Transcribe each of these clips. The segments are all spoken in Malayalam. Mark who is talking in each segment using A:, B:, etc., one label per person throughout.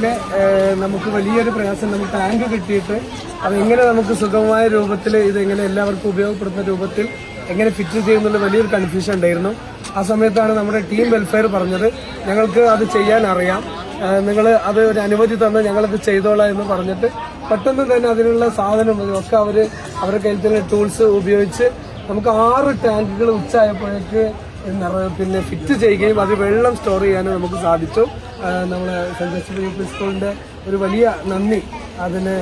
A: പിന്നെ, നമുക്ക് വലിയൊരു പ്രയാസം നമുക്ക് ടാങ്ക് കിട്ടിയിട്ട് അതെങ്ങനെ നമുക്ക് സുഗമമായ രൂപത്തിൽ ഇതെങ്ങനെ എല്ലാവർക്കും ഉപയോഗപ്പെടുന്ന രൂപത്തിൽ എങ്ങനെ ഫിറ്റ് ചെയ്യുന്നുള്ള വലിയൊരു കൺഫ്യൂഷൻ ഉണ്ടായിരുന്നു. ആ സമയത്താണ് നമ്മുടെ ടീം വെൽഫെയർ പറഞ്ഞത്. ഞങ്ങൾക്ക് അത് ചെയ്യാൻ അറിയാം. നിങ്ങൾ അത് ഒരു അനുമതി തന്ന് ഞങ്ങളത് ചെയ്തോളാം എന്ന് പറഞ്ഞിട്ട് പെട്ടെന്ന് തന്നെ അതിനുള്ള സാധനം ഒക്കെ അവർ അവരുടെ കയ്യിൽ തന്നെ ടൂൾസ് ഉപയോഗിച്ച് നമുക്ക് ആറ് ടാങ്കുകൾ ഉച്ചയായപ്പോഴേക്ക് പിന്നെ ഫിറ്റ് ചെയ്യുകയും അത് വെള്ളം സ്റ്റോർ ചെയ്യാനും നമുക്ക് സാധിച്ചു. നമ്മളെ സെന്റ് ജോസഫ് യു പി സ്കൂളിന്റെ ഒരു വലിയ നന്ദി അതിന്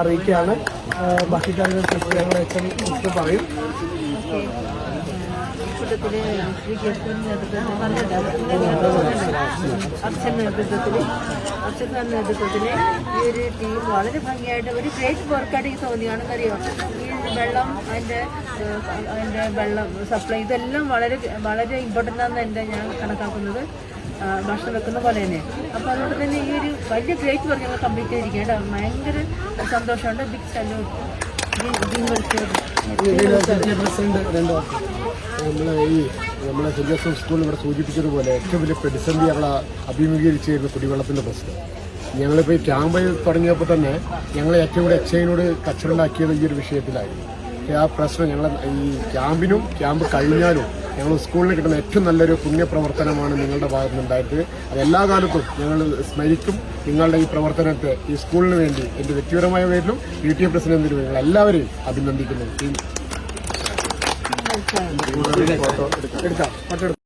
A: അറിയിക്കുകയാണ്. ബാക്കി കാര്യങ്ങൾ ഞങ്ങൾ എച്ച് പറയും.
B: ശ്രീ നേതൃത്വത്തിൽ നേതൃത്വത്തിൽ ഈ ഒരു ടീം വളരെ ഭംഗിയായിട്ട് ഒരു ഗ്രേറ്റ് വർക്കായിട്ട് എനിക്ക് തോന്നിയാണെന്നറിയാം ഈ വെള്ളം അതിന്റെ അതിന്റെ വെള്ളം സപ്ലൈ ഇതെല്ലാം വളരെ വളരെ ഇമ്പോർട്ടന്റ് ആണെന്ന് എന്റെ ഞാൻ കണക്കാക്കുന്നത്. ഭക്ഷണം വെക്കുന്ന പോലെ തന്നെ. അപ്പോൾ അതുകൊണ്ട് തന്നെ ഈ ഒരു വലിയ ഗ്രേറ്റ് വർക്ക് ഞങ്ങൾ കംപ്ലീറ്റ് ചെയ്തിരിക്കുകയാണ്. ഭയങ്കര സന്തോഷമുണ്ട്. ബിഗ് സല്യൂട്ട്
C: നമ്മളെ ഈ സ്കൂളിൽ ഇവിടെ സൂചിപ്പിച്ചതുപോലെ ഏറ്റവും വലിയ പ്രതിസന്ധി ഞങ്ങൾ അഭിമുഖീകരിച്ചിരുന്ന കുടിവെള്ളത്തിന്റെ പ്രശ്നം. ഞങ്ങളിപ്പോൾ ഈ ക്യാമ്പ് തുടങ്ങിയപ്പോൾ തന്നെ ഞങ്ങൾ ഏറ്റവും കൂടുതൽ എക്സൈനോട് കച്ചറുണ്ടാക്കിയത് ഈ ഒരു വിഷയത്തിലായിരുന്നു. ആ പ്രശ്നം ഞങ്ങൾ ഈ ക്യാമ്പിനും ക്യാമ്പ് കഴിഞ്ഞാലും ഞങ്ങൾ സ്കൂളിൽ കിട്ടുന്ന ഏറ്റവും നല്ലൊരു പുണ്യപ്രവർത്തനമാണ് നിങ്ങളുടെ ഭാഗത്ത് നിന്നുണ്ടായത്. അത് എല്ലാ കാലത്തും ഞങ്ങൾ സ്മരിക്കും. നിങ്ങളുടെ ഈ പ്രവർത്തനത്തെ ഈ സ്കൂളിന് വേണ്ടി എന്റെ വ്യക്തിപരമായ പേരിലും പി ടി എ പ്രസിഡന്റിന് ഞങ്ങൾ എല്ലാവരെയും അഭിനന്ദിക്കുന്നു.
A: എടുക്കാം.